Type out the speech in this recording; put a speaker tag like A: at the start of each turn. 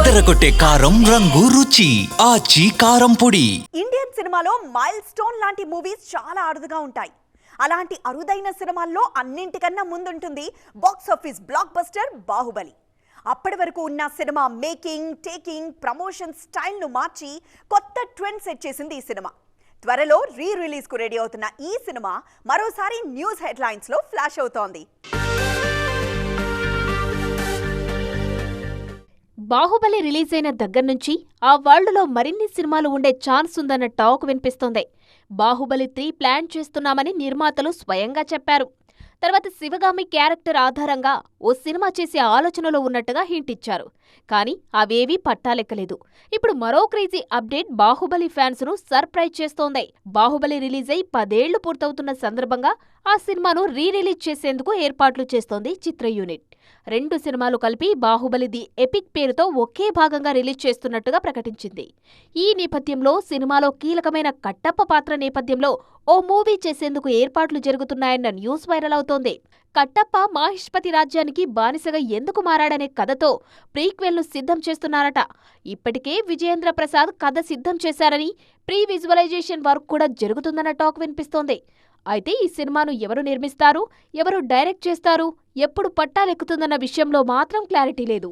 A: అదరగొట్టే కారం రంగు రుచి ఆచి కారం పొడి.
B: ఇండియన్ సినిమాలో మైల్ స్టోన్ లాంటి మూవీస్ చాలా అరుదుగా ఉంటాయి. అలాంటి అరుదైన సినిమాల్లో అన్నింటికన్నా ముందుంటుంది box office blockbuster Baahubali. అప్పటి వరకు ఉన్న సినిమా మేకింగ్ టేకింగ్ ప్రమోషన్ స్టైల్ను మార్చి కొత్త ట్రెండ్ సెట్ చేసింది ఈ సినిమా. త్వరలో రీ రిలీజ్కు రెడీ అవుతున్న ఈ సినిమా మరోసారి న్యూస్ హెడ్లైన్స్లో ఫ్లాష్ అవుతోంది.
C: బాహుబలి రిలీజ్ అయిన దగ్గర నుంచి ఆ వరల్డ్లో మరిన్ని సినిమాలు ఉండే ఛాన్స్ ఉందన్న టాక్ వినిపిస్తోంది. బాహుబలి త్రీ ప్లాన్ చేస్తున్నామని నిర్మాతలు స్వయంగా చెప్పారు. తర్వాత శివగామి క్యారెక్టర్ ఆధారంగా ఓ సినిమా చేసే ఆలోచనలో ఉన్నట్టుగా హింట్ ఇచ్చారు. కానీ అవేవీ పట్టాలెక్కలేదు. ఇప్పుడు మరో క్రేజీ అప్డేట్ బాహుబలి ఫ్యాన్స్ను సర్ప్రైజ్ చేస్తోంది. బాహుబలి రిలీజ్ అయి పదేళ్ళు పూర్తవుతున్న సందర్భంగా ఆ సినిమాను రీ రిలీజ్ చేసేందుకు ఏర్పాట్లు చేస్తోంది చిత్ర యూనిట్. రెండు సినిమాలు కలిపి బాహుబలి ది ఎపిక్ పేరుతో ఒకే భాగంగా రిలీజ్ చేస్తున్నట్టుగా ప్రకటించింది. ఈ నేపథ్యంలో సినిమాలో కీలకమైన కట్టప్ప పాత్ర నేపథ్యంలో ఓ మూవీ చేసేందుకు ఏర్పాట్లు జరుగుతున్నాయన్న న్యూస్ వైరల్ అవుతోంది. కట్టప్ప మాహిష్పతి రాజ్యానికి బానిసగా ఎందుకు మారాడనే కథతో ప్రీక్వెల్ను సిద్ధం చేస్తున్నారట. ఇప్పటికే విజయేంద్ర ప్రసాద్ కథ సిద్ధం చేశారని ప్రీ విజువలైజేషన్ వర్క్ కూడా జరుగుతుందన్న టాక్ వినిపిస్తోంది. అయితే ఈ సినిమాను ఎవరు నిర్మిస్తారు? ఎవరు డైరెక్ట్ చేస్తారు? ఎప్పుడు పట్టాలెక్కుతుందన్న విషయంలో మాత్రం క్లారిటీ లేదు.